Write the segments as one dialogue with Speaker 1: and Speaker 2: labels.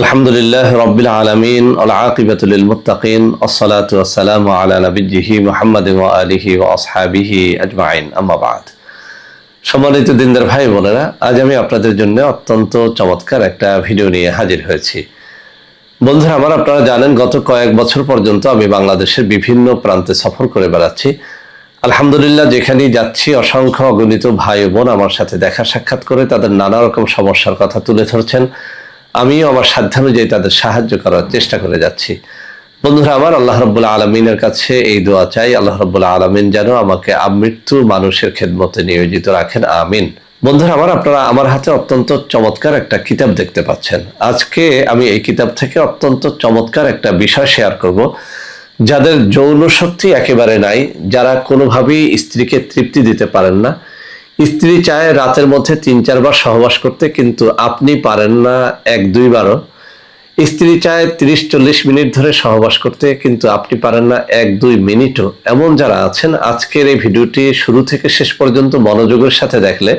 Speaker 1: আলহামদুলিল্লাহ রবিল আলমিন আসসালাতু আসসালামু আলা নবিজিহি মুহাম্মদ আলিহি আসহাবিহি আজমাইন। আম্মা বাদ। সম্মানিত দিনদার ভাই বোনেরা, আজ আমি আপনাদের জন্য অত্যন্ত চমৎকার একটা ভিডিও নিয়ে হাজির হয়েছি। বন্ধুরা, আমার আপনারা জানেন, গত কয়েক বছর পর্যন্ত আমি বাংলাদেশের বিভিন্ন প্রান্তে সফর করে বেড়াচ্ছি। আলহামদুলিল্লাহ, যেখানেই যাচ্ছি, অসংখ্য অগণিত ভাই বোন আমার সাথে দেখা সাক্ষাৎ করে তাদের নানা রকম সমস্যার কথা তুলে ধরছেন। আমিও আমার সাধ্যানুযায়ী তাদের সাহায্য করার চেষ্টা করে যাচ্ছি। বন্ধুরা, আমার আল্লাহ রব্বুল্লাহ আলমিনের কাছে এই দোয়া চাই, আল্লাহ রব্বুল্লাহ আলমিন যেন আমাকে আমৃত্যু মানুষের খেদমতে নিয়োজিত রাখেন, আমিন। বন্ধুরা, আমার আপনারা আমার হাতে অত্যন্ত চমৎকার একটা কিতাব দেখতে পাচ্ছেন। আজকে আমি এই কিতাব থেকে অত্যন্ত চমৎকার একটা বিষয় শেয়ার করব, যাদের যৌন শক্তি একেবারে নাই, যারা কোনোভাবেই স্ত্রীকে তৃপ্তি দিতে পারেন না স্ত্রী চায় রাতের মধ্যে তিন, চারবার সহবাস করতে, কিন্তু আপনি পারেন না এক, দুইবারও। স্ত্রী চায় তিরিশ, চল্লিশ মিনিট ধরে সহবাস করতে, কিন্তু আপনি পারেন না এক, দুই মিনিটও। এমন যারা আছেন, আজকের এই ভিডিওটি শুরু থেকে শেষ পর্যন্ত মনোযোগের সাথে দেখলে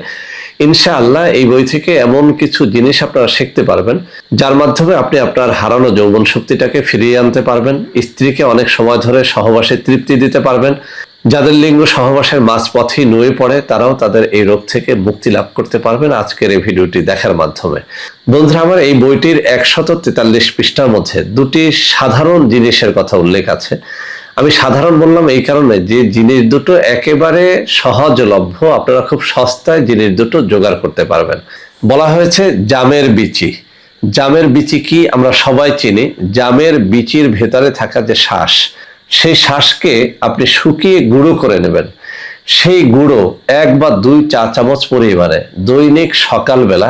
Speaker 1: ইনশাআল্লাহ এই বই থেকে এমন কিছু জিনিস আপনারা শিখতে পারবেন, যার মাধ্যমে আপনি আপনার হারানো যৌবন শক্তিটাকে ফিরিয়ে আনতে পারবেন, স্ত্রীকে অনেক সময় ধরে সহবাসে তৃপ্তি দিতে পারবেন যাদের লিঙ্গ সহবাসের মাঝপথেই নুয়ে পড়ে, তারাও তাদের এই রোগ থেকে মুক্তি লাভ করতে পারবেন আজকের এই ভিডিওটি দেখার মাধ্যমে। বন্ধুরা, আমার এই বইটির একশত তেতাল্লিশ পৃষ্ঠার মধ্যে দুটি সাধারণ জিনিসের কথা উল্লেখ আছে। আমি সাধারণ বললাম এই কারণে যে জিনিস দুটো একেবারে সহজলভ্য, আপনারা খুব সস্তায় জিনিস দুটো জোগাড় করতে পারবেন। বলা হয়েছে জামের বিচি। জামের বিচি কি আমরা সবাই চিনি। জামের বিচির ভেতরে থাকা যে শ্বাস সেই শ্বাসকে আপনি শুকিয়ে গুঁড়ো করে নেবেন। সেই গুঁড়ো এক বা দুই চা চামচ পরিমাণে দৈনিক সকালবেলা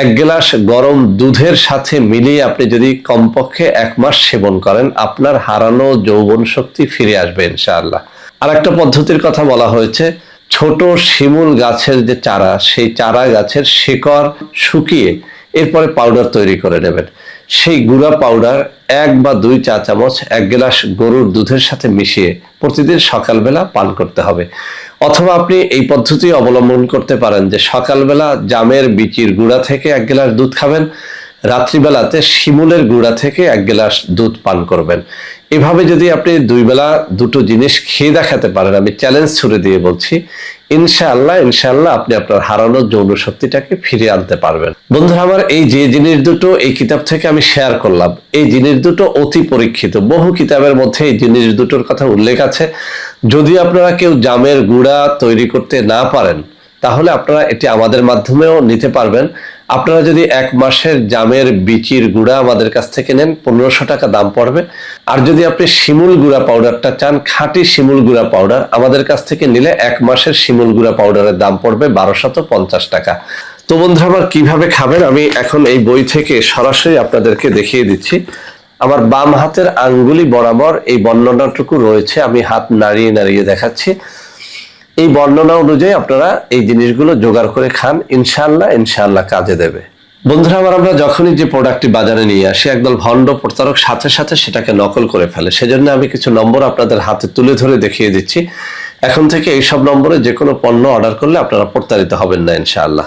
Speaker 1: এক গ্লাস গরম দুধের সাথে মিলিয়ে আপনি যদি কমপক্ষে এক মাস সেবন করেন, আপনার হারানো যৌবন শক্তি ফিরে আসবে ইনশাআল্লাহ। আর একটা পদ্ধতির কথা বলা হয়েছে, ছোট শিমুল গাছের যে চারা, সেই চারা গাছের শিকড় শুকিয়ে এরপরে পাউডার তৈরি করে নেবেন। সেই গুঁড়া পাউডার এক বা দুই চা চামচ, এক গ্লাস গরুর দুধের সাথে মিশিয়ে প্রতিদিন সকালবেলা পান করতে হবে। অথবা আপনি এই পদ্ধতি অবলম্বন করতে পারেন যে সকালবেলা জামের বিচির গুঁড়া থেকে এক গ্লাস দুধ খাবেন, রাত্রিবেলাতে শিমুলের গুঁড়া থেকে এক গ্লাস দুধ পান করবেন। এভাবে যদি আপনি দুই বেলা দুটো জিনিস খেয়ে দেখাতে পারেন, আমি চ্যালেঞ্জ ছুড়ে দিয়ে বলছি ইনশাআল্লাহ ইনশাআল্লাহ আপনি আপনার হারানো যৌন শক্তিটাকে ফিরে আনতে পারবেন। বন্ধুরা, আমার এই যে জিনিস দুটো, এই কিতাব থেকে আমি শেয়ার করলাম। এই জিনিস দুটো অতি পরীক্ষিত। বহু কিতাবের মধ্যে এই জিনিস দুটোর কথা উল্লেখ আছে। যদি আপনারা কেউ জামের গুড়া তৈরি করতে না পারেন, তাহলে আপনারা এটি আমাদের মাধ্যমেও নিতে পারবেন। আপনারা যদি এক মাসের জামের বিচির গুঁড়া আমাদের কাছ থেকে নেন, পনেরোশো টাকা দাম পড়বে। আর যদি আপনি শিমুল গুঁড়া পাউডারটা চান, খাঁটি শিমুল গুঁড়া পাউডার আমাদের কাছ থেকে নিলে এক মাসের শিমুল গুঁড়া পাউডারের দাম পড়বে বারোশত পঞ্চাশ টাকা। তো বন্ধুরা আমার কীভাবে খাবেন? আমি এখন এই বই থেকে সরাসরি আপনাদেরকে দেখিয়ে দিচ্ছি। আমার বাম হাতের আঙ্গুলি বরাবর এই বর্ণনাটুকু রয়েছে, আমি হাত নাড়িয়ে নাড়িয়ে দেখাচ্ছি। এই বর্ণনা অনুযায়ী আপনারা এই জিনিসগুলো জোগাড় করে খান ইনশাল্লাহ ইনশাল্লাহ কাজে দেবে। বন্ধুরা, আমার আমরা যখনই যে প্রোডাক্টটি বাজারে নিয়ে আসি, একদল ভণ্ড প্রতারক সাথে সাথে সেটাকে নকল করে ফেলে। সেজন্য আমি কিছু নম্বর আপনাদের হাতে তুলে ধরে দেখিয়ে দিচ্ছি। এখন থেকে এইসব নম্বরে যে কোনো পণ্য অর্ডার করলে আপনারা প্রতারিত হবেন না, ইনশাআল্লাহ।